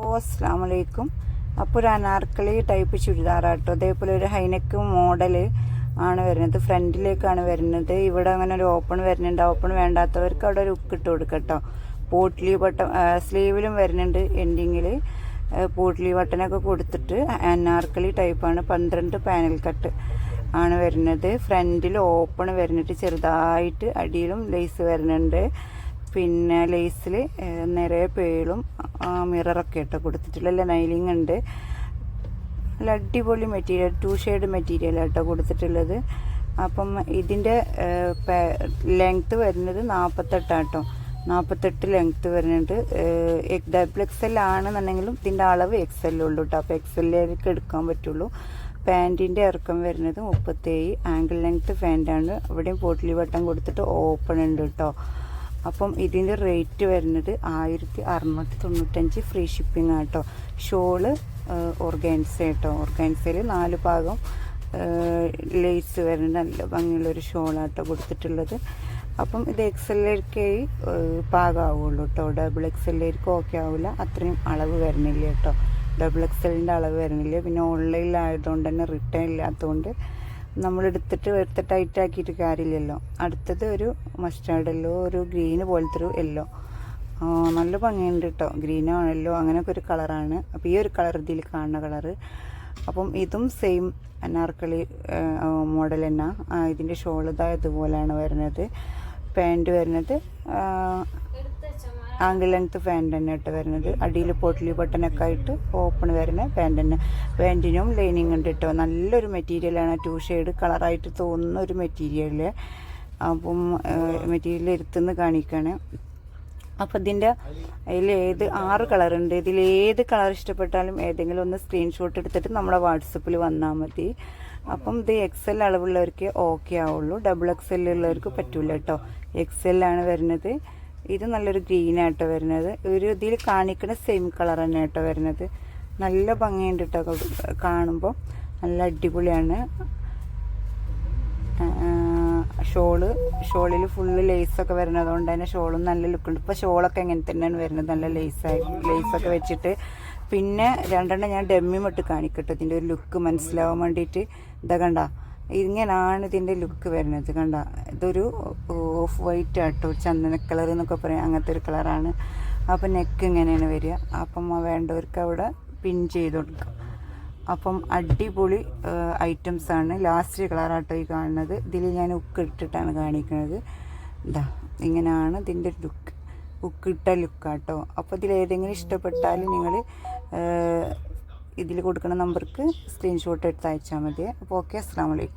ഓ അസ്സാം വലൈക്കും അപ്പോൾ ഒരു അനാർക്കളി ടൈപ്പ് ചുരിദാറാട്ടോ. അതേപോലെ ഒരു ഹൈനെക്ക് മോഡൽ ആണ് വരുന്നത്. ഫ്രണ്ടിലേക്കാണ് വരുന്നത്. ഇവിടെ അങ്ങനെ ഒരു ഓപ്പൺ വരുന്നുണ്ട്. ഓപ്പൺ വേണ്ടാത്തവർക്ക് അവിടെ ഒരു ഉക്ക് ഇട്ട് കൊടുക്കട്ടോ. പോട്ട്ലി ബട്ടൺ സ്ലീവിലും വരുന്നുണ്ട് എൻഡിങ്ങിൽ പോട്ട്ലി ബട്ടനൊക്കെ കൊടുത്തിട്ട് അനാർക്കളി ടൈപ്പാണ് പന്ത്രണ്ട് പാനൽ കട്ട് ആണ് വരുന്നത്. ഫ്രണ്ടിൽ ഓപ്പൺ വരുന്നിട്ട് ചെറുതായിട്ട് അടിയിലും ലേസ് വരുന്നുണ്ട്. പിന്നെ ലേസിൽ നിറയെ പേളും മിററൊക്കെ ഇട്ട് കൊടുത്തിട്ടുള്ള. നൈലിംഗ് ഉണ്ട്. നല്ല അടിപൊളി മെറ്റീരിയൽ ടു ഷെയ്ഡ് മെറ്റീരിയൽ ആട്ടോ കൊടുത്തിട്ടുള്ളത്. അപ്പം ഇതിന്റെ ലെങ്ത്ത് വരുന്നത് നാൽപ്പത്തെട്ടാട്ടോ നാൽപ്പത്തെട്ട് ലെങ്ത്ത് വരുന്നുണ്ട്. ഡബിൾ എക്സ് എൽ ആണെന്നുണ്ടെങ്കിലും ഇതിന്റെ അളവ് എക്സ് എൽ ഉള്ളൂ കേട്ടോ അപ്പോൾ എക്സ് എടുക്കാൻ പറ്റുള്ളൂ. പാന്റിന്റെ ഇറക്കം വരുന്നത് മുപ്പത്തേഴ്. ആങ്കിൾ ലെങ്ത്ത് പാന്റാണ് ഇവിടെയും പോട്ടിലി വട്ടം കൊടുത്തിട്ട് ഓപ്പൺ ഉണ്ട് കേട്ടോ അപ്പം ഇതിന്റെ റേറ്റ് വരുന്നത് ആയിരത്തി അറുന്നൂറ്റി തൊണ്ണൂറ്റഞ്ച് ഫ്രീ ഷിപ്പിംഗ് ആട്ടോ ഷോൾ ഓർഗാൻസ കേട്ടോ. ഓർഗാൻസയിൽ നാല് ഭാഗം ലേസ് വരുന്ന നല്ല ഭംഗിയുള്ളൊരു ഷോളാട്ടോ കൊടുത്തിട്ടുള്ളത്. അപ്പം ഇത് എക്സ് എല്ലിലേക്ക് പാകമാവുള്ളൂ കേട്ടോ. ഡബിൾ എക്സ് എല്ലിലേക്ക് ഓക്കെ ആവില്ല. അത്രയും അളവ് വരുന്നില്ല കേട്ടോ. ഡബിൾ എക്സ് എല്ലിന്റെ അളവ് വരുന്നില്ല. പിന്നെ ഓൺലൈനിലായതുകൊണ്ട് തന്നെ റിട്ടേൺ ഇല്ലാത്തതുകൊണ്ട് നമ്മൾ എടുത്തിട്ട് എടുത്ത് ടൈറ്റ് ആക്കിയിട്ട് കാര്യമില്ലല്ലോ. അടുത്തത് ഒരു മസ്റ്റാർഡ് യെല്ലോ ഒരു ഗ്രീന് പോലത്തെ ഒരു യെല്ലോ നല്ല ഭംഗിയുണ്ട് കേട്ടോ ഗ്രീനോ യെല്ലോ അങ്ങനെയൊക്കെ ഒരു കളറാണ് അപ്പോൾ ഈ ഒരു കളർ ഇതിൽ കാണുന്ന കളറ് അപ്പം ഇതും സെയിം അനാർക്കളി മോഡൽ തന്നെ. ഇതിന്റെ ഷോൾ ഇതാ ഇതുപോലെയാണ് വരുന്നത്. പാന്റ് വരുന്നത് ആംഗിൾ ലെങ്ത്ത് പാന്റ് തന്നെ ഇട്ട് വരുന്നത്. അടിയിൽ പൊട്ടിലി ബട്ടനൊക്കെ ആയിട്ട് ഓപ്പൺ വരുന്ന പാന്റ് തന്നെ. പാന്റിനും ലൈനിങ് ഉണ്ട് കേട്ടോ നല്ലൊരു മെറ്റീരിയലാണ് ടു ഷെയ്ഡ് കളറായിട്ട് തോന്നുന്ന ഒരു മെറ്റീരിയൽ അപ്പം മെറ്റീരിയൽ എടുത്തുനിന്ന് കാണിക്കുകയാണ് അപ്പം ഇതിന്റെ അതിൽ ഏത് ആറ് കളറുണ്ട് ഇതിൽ ഏത് കളർ ഇഷ്ടപ്പെട്ടാലും ഏതെങ്കിലും ഒന്ന് സ്ക്രീൻഷോട്ട് എടുത്തിട്ട് നമ്മുടെ വാട്സപ്പിൽ വന്നാൽ മതി. അപ്പം ഇത് എക്സ് എൽ അളവുള്ളവർക്ക് ഓക്കെ ആവുള്ളൂ. ഡബിൾ എക്സ് എൽ ഉള്ളവർക്ക് പറ്റൂല കേട്ടോ എക്സ് എൽ ആണ് വരുന്നത്. ഇത് നല്ലൊരു ഗ്രീൻ ആട്ടോ വരുന്നത്. ഒരു ഇതിൽ കാണിക്കുന്ന സെയിം കളർ തന്നെ ആട്ടോ വരുന്നത്. നല്ല ഭംഗിയുണ്ട് കേട്ടോ കാണുമ്പോൾ നല്ല അടിപൊളിയാണ്. ഷോൾ ഷോളിൽ ഫുള്ള് ലേസൊക്കെ വരുന്നത് കൊണ്ട് തന്നെ ഷോളും നല്ല ലുക്കുണ്ട് ഇപ്പോൾ ഷോളൊക്കെ എങ്ങനെ തന്നെയാണ് വരുന്നത്. നല്ല ലേസായി ലേസൊക്കെ വെച്ചിട്ട്. പിന്നെ രണ്ടെണ്ണം ഞാൻ ഡമ്മി മട്ട് കാണിക്കട്ടെ. ഇതിന്റെ ഒരു ലുക്ക് മനസ്സിലാവാൻ വേണ്ടിയിട്ട്. ഇതാ കണ്ട. ഇങ്ങനെയാണ് ഇതിന്റെ ലുക്ക് വരുന്നത്. കണ്ട? ഇതൊരു ഓഫ് വൈറ്റ് ആട്ടോ. ചന്ദന കളർ എന്നൊക്കെ പറയാം. അങ്ങനത്തെ ഒരു കളറാണ്. അപ്പം നെക്ക് ഇങ്ങനെയാണ് വരിക. അപ്പം വേണ്ടവർക്ക് അവിടെ പിൻ ചെയ്ത് കൊടുക്കാം. അപ്പം അടിപൊളി ഐറ്റംസ് ആണ്. ലാസ്റ്റ് കളറാട്ടോ ഈ കാണുന്നത്. ഇതിൽ ഞാൻ ഉക്ക് ഇട്ടിട്ടാണ് കാണിക്കുന്നത്. ഇതാ ഇങ്ങനെയാണ് ഇതിന്റെ ലുക്ക് ഉക്കിട്ട ലുക്കാട്ടോ അപ്പോൾ ഇതിൽ ഏതെങ്കിലും ഇഷ്ടപ്പെട്ടാൽ നിങ്ങൾ ഇതിൽ കൊടുക്കുന്ന നമ്പർക്ക് സ്ക്രീൻഷോട്ട് എടുത്ത് അയച്ചാൽ മതി. അപ്പോൾ ഓക്കെ അസ്സാം വലൈക്കും